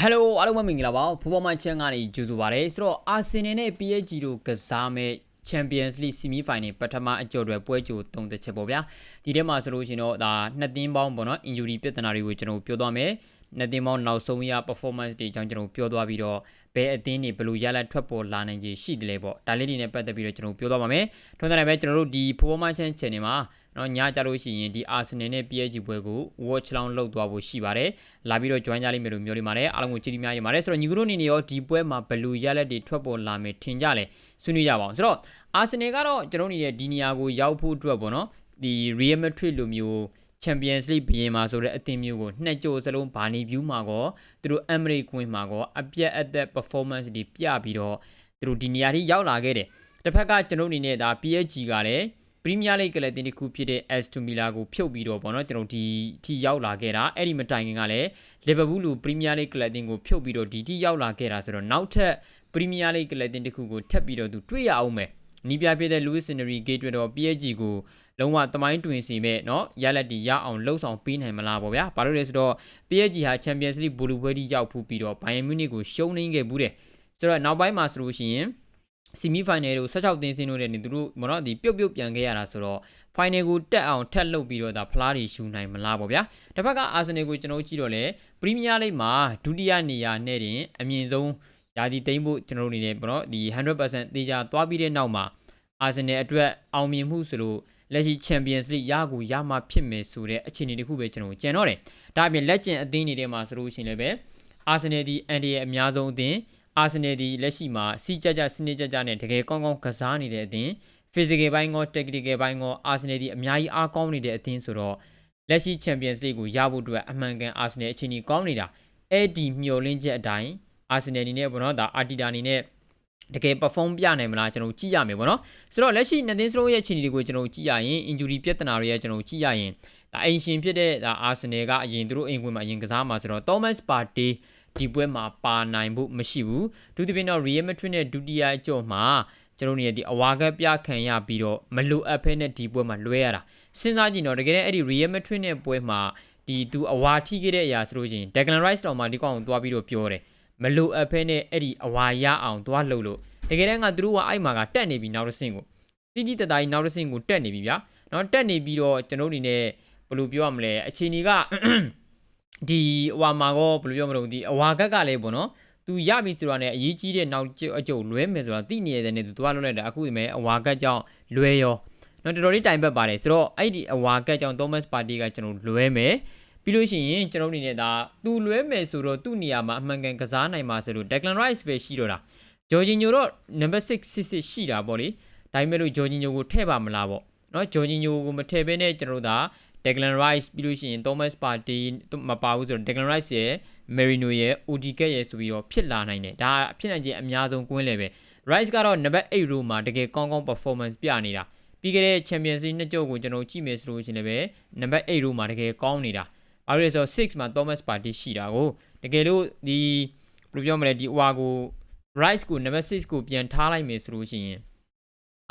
ဟယ်လိုအားလုံးပဲမင်္ဂလာပါဖူဘောမန်ချန်ကနေကြိုဆိုပါရစေဆိုတော့အာဆင်နယ်နဲ့ PSG တို့ကစားမဲ့ Champions League Semi Final ပထမအကြော်တွေပွဲကြို၃တစ်ချက်ပေါ့ဗျာဒီထဲမှာဆိုလို့ရှိရင်တော့ဒါနှစ်သင်းပေါင်းပေါ့နော် injury ပြဿနာတွေကိုကျွန်တော်ပြောသွားမယ်နှစ်သင်းပေါင်းနောက်ဆုံးရ performance တွေအကြောင်းကျွန်တော်ပြောသွားပြီးတော့ဘယ်အသင်းတွေဘယ်လိုရလဒ်ထွက်ပေါ်လာနိုင်ခြေရှိတယ်လဲပေါ့ဒါလေးတွေနဲ့ပတ်သက်ပြီးတော့ကျွန်တော်ပြောသွားပါမယ်ထွန်းတဲ့ပဲကျွန်တော်တို့ဒီဖူဘောမန်ချန် channel မှာ နော်ညကြလို့ရှိရင်ဒီ Arsenal နဲ့ PSG ပွဲကို watch လောင်းလုပ်သွားဖို့ရှိပါတယ်လာပြီးတော့ join ကြလိမ့်မယ်လို့ပြောနေပါတယ်အားလုံးကိုကြည့်ပြီးများရပါတယ်ဆိုတော့ညီကတို့အနေနဲ့ရောဒီပွဲမှာဘယ်လိုရလဒ်တွေထွက်ပေါ်လာမယ်ထင်ကြလဲဆွေးနွေးကြပါအောင်ဆိုတော့ Arsenal ကတော့ကျွန်တော်အနေနဲ့ဒီနေရာကိုရောက်ဖို့အတွက်ပေါ့နော်ဒီ Real Madrid လိုမျိုး Champions League ဘရင်မှာဆိုတဲ့အသင်းမျိုးကိုနှစ်ကြိုစလုံးဘာနီဗျူးမှာကောသူတို့ Emirates ကွင်းမှာကောအပြတ်အသက် performance တွေပြပြီးတော့သူတို့ဒီနေရာထိရောက်လာခဲ့တယ်တစ်ဖက်ကကျွန်တော်အနေနဲ့ဒါ PSG ကလည်း ပရီးမီးယားလိဂ်ကလည်းတင်တစ်ခုဖြစ်တဲ့ Aston Villa ကိုဖြုတ်ပြီးတော့ပေါ့နော်ကျွန်တော်ဒီထိရောက်လာခဲ့တာအဲ့ဒီမတိုင်ခင်ကလည်း Liverpool လိုပရီးမီးယားလိဂ်ကလပ်တင်ကိုဖြုတ်ပြီးတော့ဒီထိရောက်လာခဲ့တာဆိုတော့နောက်ထပ်ပရီးမီးယားလိဂ်ကလပ်တင်တစ်ခုကိုထပ်ပြီးတော့သူတွေ့ရအောင်မယ်နီးပြပြတဲ့ Luis Enrique တွေ့တော့ PSG ကိုလုံးဝတမိုင်းတွင်စီမဲ့เนาะရလက်တီရအောင်လှုပ်ဆောင်ပေးနိုင်မလားပေါ့ဗျာဘာလို့လဲဆိုတော့ PSG ဟာ Champions League ဘူလူပွဲတီရောက်ဖူးပြီးတော့ Bayern Munich ကိုရှုံးနေခဲ့ဘူးတဲ့ဆိုတော့နောက်ပိုင်းမှာဆိုလို့ရှိရင် ဆီမီဖိုင်နယ်တို့16တင်းစင်းတို့နဲ့နေသူတို့မတော့ဒီပြုတ်ပြုတ်ပြန်ခဲ့ရတာဆိုတော့ final ကိုတက်အောင်ထက်လုပ်ပြီးတော့ဒါဖလားတွေရှူနိုင်မလားပေါ့ဗျာတစ်ဖက်ကအာဆင်နယ်ကိုကျွန်တော်ကြည့်တော့လေပရီးမီးယားလိဂ်မှာဒုတိယနေရာနဲ့တင်အမြင့်ဆုံးယာတီသိမ်းဖို့ကျွန်တော်တို့အနေနဲ့ပေါ့နော်ဒီ100%သေချာသွားပြီးတဲ့နောက်မှာအာဆင်နယ်အတွက်အောင်မြင်မှုဆိုလို့လက်ရှိ Champions League ရကိုရမှဖြစ်မယ်ဆိုတဲ့အခြေအနေတစ်ခုပဲကျွန်တော်ကြံတော့တယ်ဒါအပြင်လက်ကျင်အသင်းတွေထဲမှာဆိုလို့ရှိရင်လည်းပဲအာဆင်နယ်ဒီအန်ဒီရဲ့အများဆုံးအသင်း အာဆင်နယ်ဒီလက်ရှိမှာစီကြကြစနစ်ကြကြနဲ့တကယ်ကောင်းကောင်းကစားနေတဲ့အသင်း physical ဘိုင်းကော technical ဘိုင်းကော Arsenal ဒီအများကြီးအားကောင်းနေတဲ့အသင်းဆိုတော့လက်ရှိ Champions League ကိုရဖို့အတွက်အမှန်ကန် Arsenal အခြေအနေကောင်းနေတာအဲ့ဒီမျှော်လင့်ချက်အတိုင်း Arsenal အနေနဲ့ဘောနော်ဒါ Arteta အနေနဲ့တကယ် perform ပြနိုင်မလားကျွန်တော်ကြည့်ရမယ်ပေါ့နော်ဆိုတော့လက်ရှိနှစ်သင်းစလုံးရဲ့အခြေအနေတွေကိုကျွန်တော်ကြည့်ရရင် injury ပြဿနာတွေရဲ့ကျွန်တော်ကြည့်ရရင်ဒါအင်ရှင်ဖြစ်တဲ့ဒါ Arsenal ကအရင်သူတို့အိမ်ဝင်မှာအရင်ကစားမှာဆိုတော့ Thomas Partey ဒီပွဲမှာပါနိုင်ဖို့မရှိဘူးဒုတိယတော့ Real Madrid နဲ့ဒုတိယအကြော့မှာကျွန်တော်တို့ဒီအဝါကပြခံရပြီးတော့မလိုအပ်ဖဲနဲ့ဒီပွဲမှာလွဲရတာစဉ်းစားကြည့်တော့တကယ်လည်းအဲ့ဒီ Real Madrid နဲ့ပွဲမှာဒီသူအဝါထိခဲ့တဲ့အရာဆိုလို့ရှိရင် Declan Rice တောင်မှဒီကောင်ကိုသွားပြီးတော့ပြောတယ်မလိုအပ်ဖဲနဲ့အဲ့ဒီအဝါရအောင်သွားလှုပ်လို့တကယ်တမ်းကသူတို့ကအဲ့မှာကတက်နေပြီနောက်တစ်ဆင့်ကိုတိတိတသားကြီးနောက်တစ်ဆင့်ကိုတက်နေပြီဗျာနော်တက်နေပြီးတော့ကျွန်တော်တို့အနေနဲ့ဘယ်လိုပြောရမလဲအခြေအနေက ဒီဟွာမှာကောဘယ်လိုပြောမလို့ဒီအဝါကက်ကလည်းပေါ့နော်သူရပြီဆိုတာနဲ့အရေးကြီးတဲ့နောက်အကျုပ်လွဲမယ်ဆိုတာသိနေရတယ်နဲ့သူသွားလွှတ်လိုက်တာအခုဒီမဲ့အဝါကက်ကြောင့်လွဲရောနော်တော်တော်လေးတိုင်ပတ်ပါတယ်ဆိုတော့အဲ့ဒီအဝါကက်ကြောင့် Thomas Partey ကကျွန်တော်လွဲမယ်ပြီးလို့ရှိရင်ကျွန်တော်အနေနဲ့ဒါသူလွဲမယ်ဆိုတော့သူ့နေရာမှာအမှန်ကန်ကစားနိုင်မှာဆိုလို့ Declan Rice ပဲရှိတော့တာဂျော်ဂျီညိုတော့ number 6 6ရှိတာပေါ့လေဒါပေမဲ့လို့ဂျော်ဂျီညိုကိုထည့်ပါမလားပေါ့နော်ဂျော်ဂျီညိုကိုမထည့်ဘဲနဲ့ကျွန်တော်တို့ဒါ Declan Rice ပြီးလို့ရှိရင် Thomas Partey မပါဘူးဆိုတော့ Declan Rice ရဲ့ Merino ရဲ့ Odegaard ရဲ့ဆိုပြီးတော့ဖြစ်လာနိုင်တယ်ဒါဖြစ်နိုင်ခြင်းအများဆုံးကွင်းလေပဲ Rice ကတော့ number 8 row မှာတကယ်ကောင်းကောင်း performance ပြနေတာပြီးခဲ့တဲ့ Champions League နှစ်ကြော့ကိုကျွန်တော်ကြည့်မယ်ဆိုလို့ရှိရင်လည်း number 8 row မှာတကယ်ကောင်းနေတာဘာလို့လဲဆိုတော့6မှာ Thomas Partey ရှိတာကိုတကယ်လို့ဒီဘယ်လိုပြောမလဲဒီဟွာကို Rice ကို number 6ကိုပြန်ထားလိုက်မယ်ဆိုလို့ရှိရင်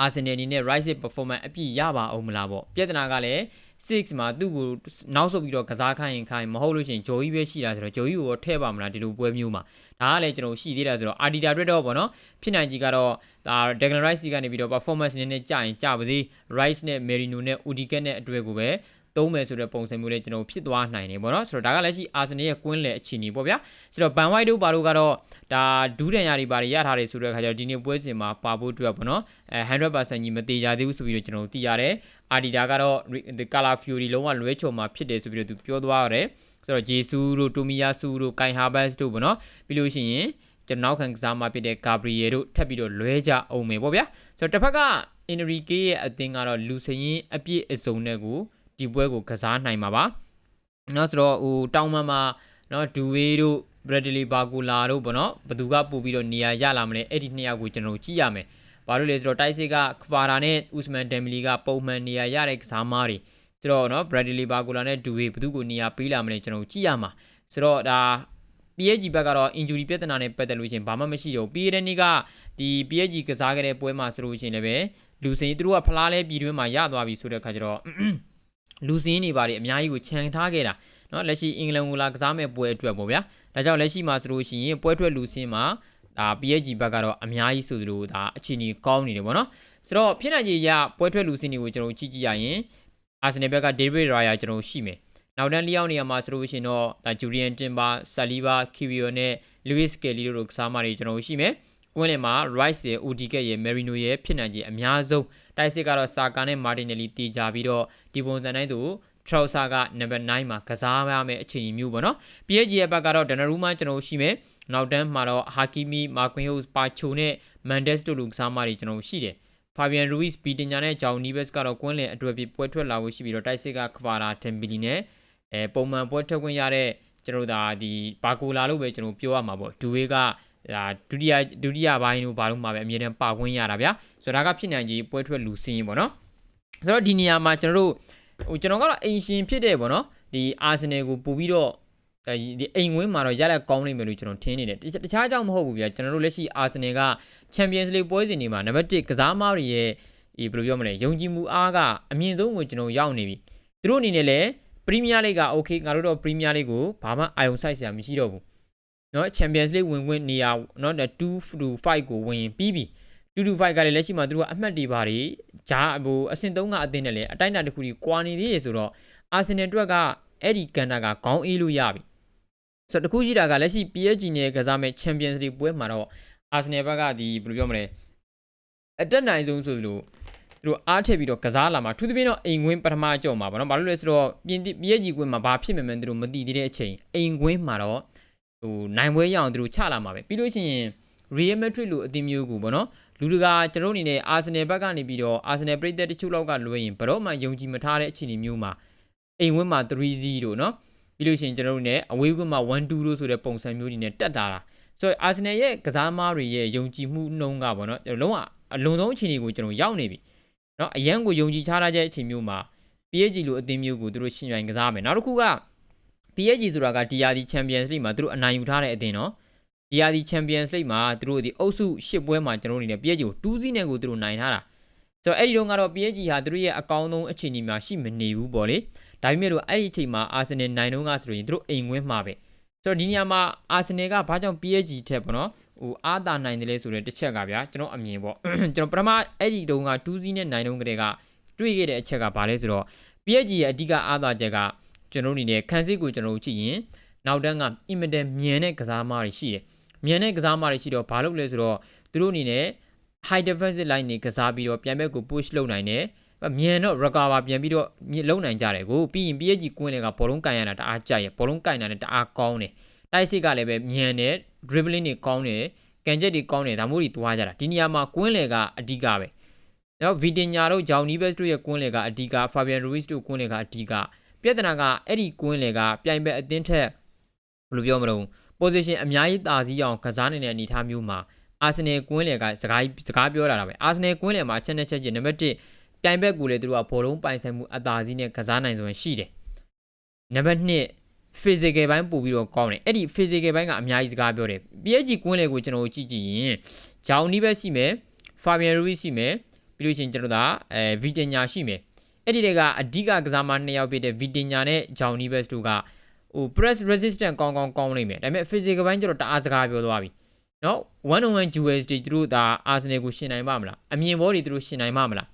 Arsenal အနေနဲ့ Rice ရဲ့ performance အပြည့်ရပါအောင်မလားပေါ့ပြဿနာကလည်း6မှာသူ့ကိုနောက်ဆုတ်ပြီးတော့ကစားခိုင်းရင်ခိုင်းမဟုတ်လို့ရှိရင်ဂျိုကြီးပဲရှိတာဆိုတော့ဂျိုကြီးကိုထည့်ပါမလားဒီလိုပွဲမျိုးမှာဒါကလည်းကျွန်တော်ရှိသေးတာဆိုတော့ Adidas အတွက်တော့ဗောနော်ဖြစ်နိုင်ကြီးကတော့ဒါ Declan Rice ကနေပြီးတော့ performance နည်းနည်းကြာရင်ကြာပါသေး Rice နဲ့ Merino နဲ့ Odegaard နဲ့အတွေ့ကိုပဲ သုံးမယ်ဆိုတဲ့ပုံစံမျိုးလေးကျွန်တော်ဖြစ်သွားနိုင်တယ်ပေါ့နော်ဆိုတော့ဒါကလည်းရှိအာဆင်နယ်ရဲ့ကွင်းလေအခြေအနေပေါ့ဗျာဆိုတော့ဘန်ဝိုက်တို့ဘာတို့ကတော့ဒါဒူးဒန်ယာတွေဘာတွေရထားတယ်ဆိုတဲ့အခါကျတော့ဒီနေ့ပွဲစဉ်မှာပါဖို့အတွက်ပေါ့နော်အဲ100%ကြီးမသေးကြသေးဘူးဆိုပြီးတော့ကျွန်တော်သိရတယ်အာဒီတာကတော့ the color fury လုံးဝလွဲချော်မှာဖြစ်တယ်ဆိုပြီးတော့သူပြောသွားရတယ်ဆိုတော့ဂျေဆူးတို့တိုမီယာဆူတို့ကိုင်ဟာဘတ်တို့ပေါ့နော်ပြီးလို့ရှိရင်ကျွန်တော်ခံကစားမှာဖြစ်တဲ့ဂါဘရီယယ်တို့ထပ်ပြီးတော့လွဲကြအောင်မယ်ပေါ့ဗျာဆိုတော့တစ်ဖက်ကအင်နရီကေရဲ့အသင်းကတော့လူစရင်အပြည့်အစုံနဲ့ကို ဒီပွဲကိုကစားနိုင်မှာပါเนาะဆိုတော့ဟိုတောင်မမှာเนาะဒူဝေးတို့ဘရက်ဒလီဘာကူလာတို့ပေါ့နော်ဘသူကပို့ပြီးတော့နေရာရလာမလဲအဲ့ဒီနှစ်ယောက်ကိုကျွန်တော်ကြည့်ရမယ်ဘာလို့လဲဆိုတော့တိုက်စစ်ကခွာရာနဲ့ဥစမန်ဒမ်မီလီကပုံမှန်နေရာရတဲ့ကစားမားတွေဆိုတော့เนาะဘရက်ဒလီဘာကူလာနဲ့ဒူဝေးဘသူကိုနေရာပေးလာမလဲကျွန်တော်ကြည့်ရမှာဆိုတော့ဒါ PSG ဘက်ကတော့ injury ပြဿနာနဲ့ပတ်သက်လို့ရှင်ဘာမှမရှိတော့ပြီးတဲ့နေ့ကဒီ PSG ကစားခဲ့တဲ့ပွဲမှာဆိုလို့ရှင်လည်းပဲလူစင်သူတို့ကဖလားလဲပြည်တွင်းမှာရသွားပြီဆိုတဲ့အခါကျတော့ လူစင်းတွေပါတယ်အများကြီးကိုခြံထားခဲ့တာ เนาะလက်ရှိအင်္ဂလန်ကိုလာကစားမဲ့ပွဲအတွက်ပေါ့ဗျာဒါကြောင့်လက်ရှိမှာဆိုလို့ရှိရင်ပွဲထွက်လူစင်းမှာဒါ PSG ဘက်ကတော့အများကြီးဆိုသလိုဒါအခြေအနေကောင်းနေတယ်ပေါ့နော်ဆိုတော့ဖြစ်နိုင်ကြီးရပွဲထွက်လူစင်းတွေကိုကျွန်တော်ကြည့်ကြည့်ရရင်အာဆင်နယ်ဘက်က David Raya ကျွန်တော်ရှိမယ်နောက်တန်းလျောက်နေရာမှာဆိုလို့ရှိရင်တော့ဒါ Julian Timber, Saliba, Kivio နဲ့ Luis Kelly တို့ကစားမတွေကျွန်တော်ရှိမယ်ကွင်းလင်မှာ Rice ရဲ့ Odiget ရဲ့ Merino ရဲ့ဖြစ်နိုင်ကြီးအများဆုံး တိုက်စစ်ကတော့ Saka နဲ့ Martinelli တီးကြပြီးတော့ဒီပုံစံတိုင်းသူ Trouser က number 9မှာကစားရမယ့်အခြေအနေမျိုးပေါ့နော် PSG ရဲ့ဘက်ကတော့ Donnarumma ကျွန်တော်ရှိမယ်နောက်တန်းမှာတော့ Hakimi, Marquinhos, Pacho နဲ့ Mendes တို့လူကစားမတွေကျွန်တော်ရှိတယ် Fabian Ruiz ဘီတင်ညာနဲ့ဂျောင်နီဘက်စ်ကတော့ကွင်းလင်အတွက်ပြီးပွဲထွက်လာဖို့ရှိပြီးတော့တိုက်စစ်ကခွာတာတမ်ဘီလီနဲ့အဲပုံမှန်ပွဲထွက်ခွင့်ရတဲ့ကျွန်တော်ဒါဒီဘာကိုလာလို့ပဲကျွန်တော်ပြောရမှာပေါ့ဒူဝေးက ဒါဒုတိယဒုတိယပိုင်းတို့ဘာလို့မှာပဲအမြဲတမ်းပါခွင့်ရတာဗျာဆိုတော့ဒါကဖြစ်နိုင်ကြီးပွဲထွက်လူစင်းရင်ပေါ့နော်ဆိုတော့ဒီနေရာမှာကျွန်တော်တို့ဟိုကျွန်တော်ကတော့အိမ်ရှင်ဖြစ်တယ်ပေါ့နော်ဒီအာဆင်နယ်ကိုပို့ပြီးတော့ဒီအိမ်ဝင်းမှာတော့ရတဲ့ကောင်းနေမယ်လို့ကျွန်တော်ထင်နေတယ်တခြားကြောင့်မဟုတ်ဘူးဗျာကျွန်တော်တို့လက်ရှိအာဆင်နယ်က Champions League ပွဲစဉ်တွေမှာနံပါတ်1ကစားမားတွေရဲ့ဒီဘယ်လိုပြောမလဲယုံကြည်မှုအားကအမြင့်ဆုံးကိုကျွန်တော်ရောက်နေပြီသူတို့အနေနဲ့လည်းပရီးမီးယားလိဂ်က okay ငါတို့တော့ပရီးမီးယားလိဂ်ကိုဘာမှအာရုံစိုက်စရာမရှိတော့ဘူး နော် Champions League ဝင်ဝင်နေရနော်2 to 5ကိုဝင်ပြီးပြီ2 to 5ကလည်းလက်ရှိမှာသူတို့ကအမှတ်တွေပါတွေဂျာဟိုအဆင့်3ကအသင်းနဲ့လည်းအတိုင်းအတာတစ်ခုကြီးကွာနေသေးတယ်ဆိုတော့ Arsenal အတွက်ကအဲ့ဒီကန်တာကခေါင်းအေးလို့ရပြီဆိုတော့တခုရှိတာကလက်ရှိ PSG နဲ့ကစားမဲ့ Champions League ပွဲမှာတော့ Arsenal ဘက်ကဒီဘယ်လိုပြောမလဲအတက်နိုင်ဆုံးဆိုလို့သူတို့အားထည့်ပြီးတော့ကစားလာမှာသူသဖြင့်တော့အိမ်ကွင်းပထမအကြော့မှာဗောနော်ဘာလို့လဲဆိုတော့ပြင် PSG ကွင်းမှာဘာဖြစ်မယ်မလဲသူတို့မသိသေးတဲ့အချိန်အိမ်ကွင်းမှာတော့ ဟိုနိုင်ပွဲရအောင်သူတို့ချလာမှာပဲပြီးလို့ရှိရင် Real Madrid လို့အသင်းမျိုးကိုပေါ့နော်လူတကာကျွန်တော်အနေနဲ့ Arsenal ဘက်ကနေပြီးတော့ Arsenal ပြည်သက်တချို့လောက်ကလွှဲရင်ဘတော့မှယုံကြည်မထားတဲ့အခြေအနေမျိုးမှာအိမ်ဝင်းမှာ3-0တို့နော်ပြီးလို့ရှိရင်ကျွန်တော်တို့ ਨੇ အဝေးကွင်းမှာ1-2တို့ဆိုတဲ့ပုံစံမျိုးတွေနဲ့တက်တာလားဆိုတော့ Arsenal ရဲ့ကစားမားတွေရဲ့ယုံကြည်မှုနှုံးကပေါ့နော်လုံးဝအလုံးစုံအခြေအနေကိုကျွန်တော်ရောက်နေပြီနော်အရန်ကိုယုံကြည်ချထားတဲ့အချိန်မျိုးမှာ PSG လိုအသင်းမျိုးကိုသူတို့ရှင်ပြိုင်ကစားမယ်နောက်တစ်ခုက PSG ဆိုတာကဒီယာဒီ Champions League မှာသူတို့အနိုင်ယူထားတဲ့အသင်းနော်ဒီယာဒီ Champions League မှာသူတို့ဒီအုပ်စု၈ပွဲမှာကျွန်တော်တို့အနေနဲ့ PSG ကို2စီးနဲ့ကိုသူတို့နိုင်ထားတာဆိုတော့အဲ့ဒီတော့ကတော့ PSG ဟာသူတို့ရဲ့အကောင်းဆုံးအခြေအနေမှာရှိမနေဘူးပေါ့လေဒါပေမဲ့လို့အဲ့ဒီအချိန်မှာ Arsenal နိုင်တော့ကဆိုရင်သူတို့အိမ်ဝင်းမှာပဲဆိုတော့ဒီနေရာမှာ Arsenal ကဘာကြောင့် PSG ထက်ပေါ့နော်ဟိုအားတာနိုင်တယ်လဲဆိုတဲ့တစ်ချက်ကဗျာကျွန်တော်အမြင်ပေါ့ကျွန်တော်ပထမအဲ့ဒီတုန်းက2စီးနဲ့နိုင်တော့ကတည်းကတွေ့ခဲ့တဲ့အချက်ကဘာလဲဆိုတော့ PSG ရဲ့အဓိကအားသာချက်က ကျွန်တော်အနေနဲ့ခန်းစစ်ကိုကျွန်တော်ကြည့်ရင်နောက်တန်းကအင်မတန်မြန်တဲ့ကစားမတွေရှိတယ်မြန်တဲ့ကစားမတွေရှိတော့ဘာလုပ်လဲဆိုတော့သူတို့အနေနဲ့ high defensive line နေကစားပြီးတော့ပြန်ဘက်ကို push လုပ်နိုင်တယ်မြန်တော့ recover ပြန်ပြီးတော့လုံနိုင်ကြတယ်ကိုပြီးရင် PSG ကွင်းတွေကဘောလုံးကန်ရတာတအားကြိုက်ရဘောလုံးကန်တာလည်းတအားကောင်းတယ်တိုက်စစ်ကလည်းပဲမြန်တယ် dribbling တွေကောင်းတယ်ကန်ချက်တွေကောင်းတယ်ဒါမျိုးတွေတွားကြတာဒီနေရာမှာကွင်းလေကအဓိကပဲနောက်ဗီတင်ညာတို့ဂျောင်နီဘက်စ်တို့ရဲ့ကွင်းလေကအဓိကဖာဘီယန်ရူဝစ်တို့ကွင်းလေကအဓိက ပြဿနာကအဲ့ဒီကွင်းလေကပြိုင်ဘက်အသင်းထက်ဘယ်လိုပြောမလို့ position အများကြီးတာစည်းအောင်ကစားနေတဲ့အနေအထားမျိုးမှာအာဆင်နယ်ကွင်းလေကစကားစကားပြောလာတာပဲအာဆင်နယ်ကွင်းလေမှာချက်နဲ့ချက်ချင်းနံပါတ်1ပြိုင်ဘက်ကိုလည်းသူတို့ကဘောလုံးပိုင်ဆိုင်မှုအသာစီးနဲ့ကစားနိုင်စွမ်းရှိတယ်နံပါတ်2 physical ဘိုင်းပို့ပြီးတော့ကောင်းတယ်အဲ့ဒီ physical ဘိုင်းကအများကြီးစကားပြောတယ် PSG ကွင်းလေကိုကျွန်တော်ကြည့်ကြည့်ရင်ဂျောင်နီဘက်ရှိမယ် Fabian Ruiz ရှိမယ်ပြီးလို့ချင်းကျွန်တော်ကအဲ Vitinha ရှိမယ် အဲ့ဒီတွေကအဓိကကစားမနှစ်ယောက်ဖြစ်တဲ့ Vitinha နဲ့ Johnny Best တို့ကဟို press resistant ကောင်းကောင်းကောင်းနေမယ်ဒါပေမဲ့ physical ဘိုင်းကျတော့တအားစကားပြောသွားပြီနော်1 on 1 duels တွေသူတို့ဒါ Arsenal ကိုရှင်နိုင်ပါမလားအမြင်ဘောတွေသူတို့ရှင်နိုင်ပါမလား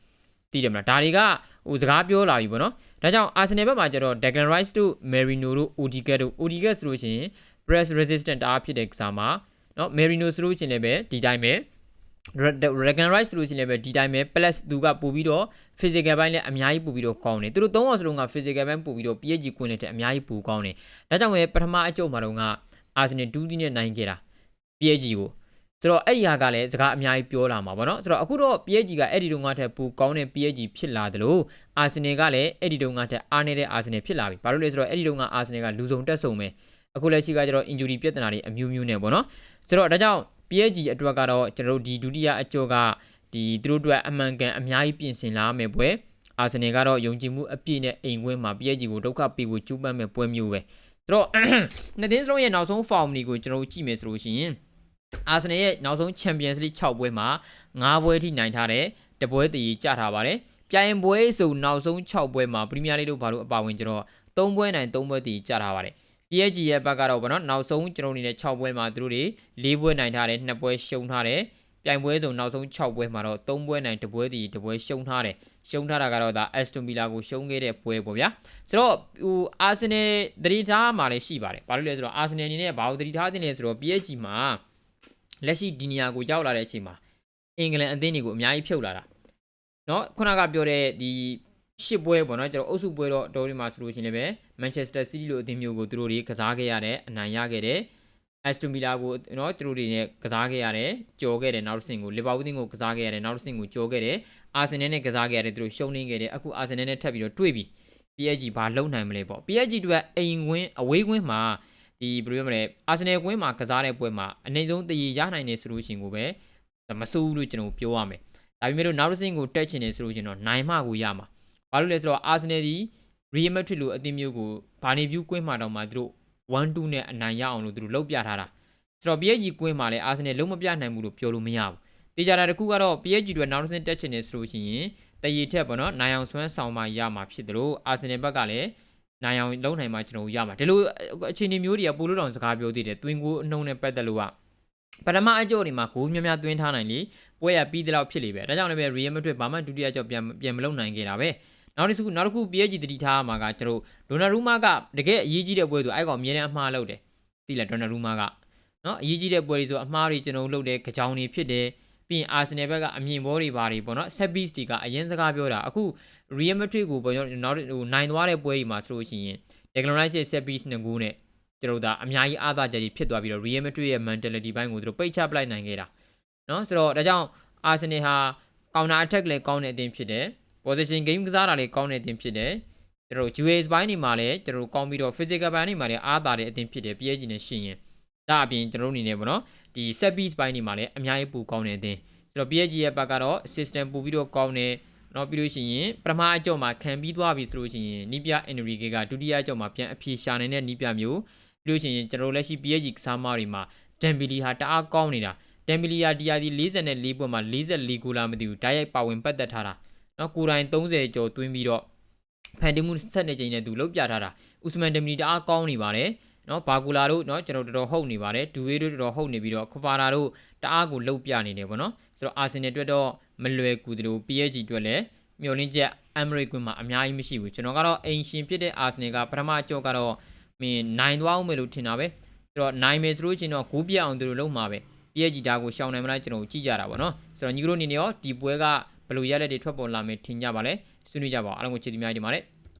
သိတယ်မလားဒါတွေကဟိုစကားပြောလာပြီပေါ့နော်ဒါကြောင့် Arsenal ဘက်မှာကျတော့ Declan Rice တို့ Merino တို့ Odegaard တို့ Odegaard ဆိုလို့ရှိရင် press resistant တအားဖြစ်တဲ့ကစားမှာနော် Merino ဆိုလို့ရှိရင်လည်းပဲဒီတိုင်းပဲ Dragon Rice ဆိုလို့ရှိရင်လည်းပဲဒီတိုင်းပဲ plus သူကပို့ပြီးတော့ physical ဘိုင်းလည်းအများကြီးပို့ပြီးတော့ကောင်းတယ်သူတို့သုံးအောင်စလုံးက physical ဘိုင်းပို့ပြီးတော့ PSG ကွင်းလည်းတဲ့အများကြီးပိုကောင်းတယ်ဒါကြောင့်ပဲပထမအကျုပ်မှာတော့က Arsenal 2စီးနဲ့နိုင်ခဲ့တာ PSG ကိုဆိုတော့အဲ့ဒီဟာကလည်းစကားအများကြီးပြောလာမှာပေါ့နော်ဆိုတော့အခုတော့ PSG ကအဲ့ဒီတုန်းကထက်ပိုကောင်းတဲ့ PSG ဖြစ်လာတယ်လို့ Arsenal ကလည်းအဲ့ဒီတုန်းကထက်အားနေတဲ့ Arsenal ဖြစ်လာပြီဘာလို့လဲဆိုတော့အဲ့ဒီတုန်းက Arsenal ကလူစုံတက်ဆုံပဲအခုလက်ရှိကကျတော့ injury ပြဿနာတွေအမျိုးမျိုးနဲ့ပေါ့နော်ဆိုတော့ဒါကြောင့် PSG အတွက်ကတော့ကျွန်တော်တို့ဒီဒုတိယအကျော်ကဒီသူတို့အတွက်အမှန်ကန်အများကြီးပြင်ဆင်လာမယ်ပွဲအာဆင်နယ်ကတော့ယုံကြည်မှုအပြည့်နဲ့အိမ်ခွင်းမှာ PSG ကိုဒုက္ခပေးဖို့ကြိုးပမ်းမဲ့ပွဲမျိုးပဲဆိုတော့နှစ်သင်းစလုံးရဲ့နောက်ဆုံး form တွေကိုကျွန်တော်တို့ကြည့်မယ်ဆိုလို့ရှိရင်အာဆင်နယ်ရဲ့နောက်ဆုံး Champions League 6ပွဲမှာ9ပွဲထိနိုင်ထားတယ်တပွဲတည်ကြထားပါတယ်ပြိုင်ပွဲစုံနောက်ဆုံး6ပွဲမှာပရီးမီးယားလိတို့ဘာလို့အပါဝင်ကျွန်တော်3ပွဲနိုင်3ပွဲတည်ကြထားပါတယ် PSG ရဲ့ဘက်ကတော့ဗောနော်နောက်ဆုံးကျွန်တော်အနေနဲ့6ပွဲမှာသူတို့တွေ4ပွဲနိုင်ထားတယ်2ပွဲရှုံးထားတယ်ပြိုင်ပွဲစုံနောက်ဆုံး6ပွဲမှာတော့3ပွဲနိုင်1ပွဲတည်1ပွဲရှုံးထားတယ်ရှုံးထားတာကတော့ဒါ Aston Villa ကိုရှုံးခဲ့တဲ့ပွဲပေါ့ဗျာဆိုတော့ဟို Arsenal သတိထားမှလည်းရှိပါတယ်ဘာလို့လဲဆိုတော့ Arsenal အနေနဲ့ဘာလို့သတိထားတင်လဲဆိုတော့ PSG မှာလက်ရှိဒီနေရာကိုရောက်လာတဲ့အချိန်မှာအင်္ဂလန်အသင်းတွေကိုအများကြီးဖြုတ်လာတာเนาะခုနကပြောတဲ့ဒီ ရှစ်ပွဲပေါ့နော်ကျွန်တော်အုပ်စုပွဲတော့တော်ဒီမှာဆိုလို့ရှိရင်လည်းပဲ Manchester City လိုအသင်းမျိုးကိုသူတို့တွေကစားခဲ့ရတယ်အနိုင်ရခဲ့တယ် Aston Villa ကိုနော်သူတို့တွေနဲ့ကစားခဲ့ရတယ်ကြော်ခဲ့တယ်နောက်တစ်ဆင့်ကို Liverpool ကိုကစားခဲ့ရတယ်နောက်တစ်ဆင့်ကိုကြော်ခဲ့တယ် Arsenal နဲ့ကစားခဲ့ရတယ်သူတို့ရှုံးနေခဲ့တယ်အခု Arsenal နဲ့ထပ်ပြီးတော့တွေ့ပြီ PSG ဘာလုံးနိုင်မလဲပေါ့ PSG တို့ကအိမ်ဝင်အဝေးဝင်မှာဒီဘယ်လိုပြောမလဲ Arsenal ကွင်းမှာကစားတဲ့ပွဲမှာအနည်းဆုံးတည်ရနိုင်တယ်ဆိုလို့ရှိရင်ကိုပဲမဆိုးဘူးလို့ကျွန်တော်ပြောရမယ်ဒါပေမဲ့လို့နောက်တစ်ဆင့်ကိုတက်ချင်တယ်ဆိုလို့ရှိရင်တော့နိုင်မှကိုရမှာ ဘာလို့လဲဆိုတော့ Arsenal ဒီ Real Madrid လိုအသင်းမျိုးကိုဘာနေဗျူးကွင်းမှာတော့မှသူတို့1-2နဲ့အနိုင်ရအောင်လို့သူတို့လုပ်ပြထားတာဆိုတော့ PSG ကွင်းမှာလည်း Arsenal လုံးမပြနိုင်ဘူးလို့ပြောလို့မရဘူးတေချာတာတစ်ခုကတော့ PSG တို့နောက်တစ်ဆင့်တက်ချင်နေဆိုလို့ရှိရင်တရီထက်ပေါ့နော်နိုင်အောင်ဆွမ်းဆောင်မှရမှာဖြစ်တယ်လို့ Arsenal ဘက်ကလည်းနိုင်အောင်လုံးနိုင်မှကျွန်တော်ရမှာဒီလိုအခြေအနေမျိုးတွေကပိုလို့တောင်စကားပြောသေးတယ်တွင်ကိုအနှုံနဲ့ပတ်သက်လို့ကပထမအကြော့တွေမှာဂိုးများများသွင်းထားနိုင်လေပွဲရပြီးတဲ့လောက်ဖြစ်လေပဲဒါကြောင့်လည်းပဲ Real Madrid ဘာမှဒုတိယကြော့ပြန်ပြန်မလုပ်နိုင်ခဲ့တာပဲ နောက်တစ်ခုနောက်တစ်ခု PSG တတိထားမှာကကျွန်တော်ဒိုနာရူမာကတကယ်အရေးကြီးတဲ့ပွဲဆိုအဲ့ကောင်အမြဲတမ်းအမှားလုပ်တယ်သိလားဒိုနာရူမာကနော်အရေးကြီးတဲ့ပွဲတွေဆိုအမှားတွေကျွန်တော်လုပ်တယ်ကြောင်တွေဖြစ်တယ်ပြီးရင် Arsenal ဘက်ကအမြင်ဘောတွေပါတွေပေါ့နော် set piece တွေကအရင်စကားပြောတာအခု Real Madrid ကိုပေါ့နော်နောက်ဟိုနိုင်သွားတဲ့ပွဲတွေမှာဆိုလို့ရှိရင် Declan Rice ရဲ့ set piece နှစ်ခုနဲ့ကျွန်တော်ဒါအများကြီးအားသာချက်ကြီးဖြစ်သွားပြီးတော့ Real Madrid ရဲ့ mentality ဘိုင်းကိုသူတို့ပိတ်ချပလိုက်နိုင်ခဲ့တာနော်ဆိုတော့ဒါကြောင့် Arsenal ဟာ counter attack လည်းကောင်းတဲ့အသင်းဖြစ်တယ် position game ကစားတာလည်းကောင်းတဲ့အသင်းဖြစ်တယ်ကျွန်တော် US ဘိုင်းနေမှာလည်းကျွန်တော်ကောင်းပြီးတော့ physical ဘိုင်းနေမှာလည်းအားသာတဲ့အသင်းဖြစ်တယ် PSG နဲ့ရှင်ရင်ဒါအပြင်ကျွန်တော်အနေနဲ့ပေါ့နော်ဒီ set piece ဘိုင်းနေမှာလည်းအများကြီးပူကောင်းတဲ့အသင်းဆိုတော့ PSG ရဲ့ဘက်ကတော့ system ပူပြီးတော့ကောင်းတယ်နော်ပြီးလို့ရှိရင်ပထမအကြော့မှာခံပြီးသွားပြီဆိုလို့ရှိရင်နီးပြ Enrique ကဒုတိယအကြော့မှာပြန်အပြေရှာနိုင်တဲ့နီးပြမျိုးပြီးလို့ရှိရင်ကျွန်တော်လက်ရှိ PSG ကစားမတွေမှာ Dembele ဟာတအားကောင်းနေတာ Dembele ဟာဒီယာဒီ44ပွဲမှာ44ဂိုးလာမသိဘူးဓာတ်ရိုက်ပါဝင်ပတ်သက်ထားတာ နော်ကိုယ်တိုင်30ကျော်သွင်းပြီးတော့ဖန်တီမှုဆက်နေချိန်နဲ့သူလုတ်ပြထားတာဥစမန်ဒမ်မီတအားကောင်းနေပါတယ်နော်ဘာကူလာတို့နော်ကျွန်တော်တော်တော်ဟုတ်နေပါတယ်ဒူဝေးတို့တော်တော်ဟုတ်နေပြီးတော့ခွာရာတို့တအားကိုလုတ်ပြနေတယ်ပေါ့နော်ဆိုတော့အာဆင်နယ်အတွက်တော့မလွယ်ကူသလို PSG အတွက်လည်းမျှော်လင့်ချက်အမ်မရိကွင်းမှာအများကြီးမရှိဘူးကျွန်တော်ကတော့အိမ်ရှင်ဖြစ်တဲ့အာဆင်နယ်ကပထမအကြော့ကတော့မင်းနိုင်သွားအောင်မယ်လို့ထင်တာပဲဆိုတော့နိုင်မယ်ဆိုလို့ချင်းတော့ဂိုးပြအောင်သူတို့လုံးမှာပဲ PSG ဒါကိုရှောင်နိုင်မလားကျွန်တော်ကြည့်ကြတာပေါ့နော်ဆိုတော့ညီတို့အနေနဲ့ရောဒီပွဲက ဘယ်လိုရလက်တွေထွက်ပေါ်လာမယ်ထင်ကြပါလဲဆွေးနွေးကြပါအောင်အားလုံးကိုချစ်တီများဒီမှာလည်း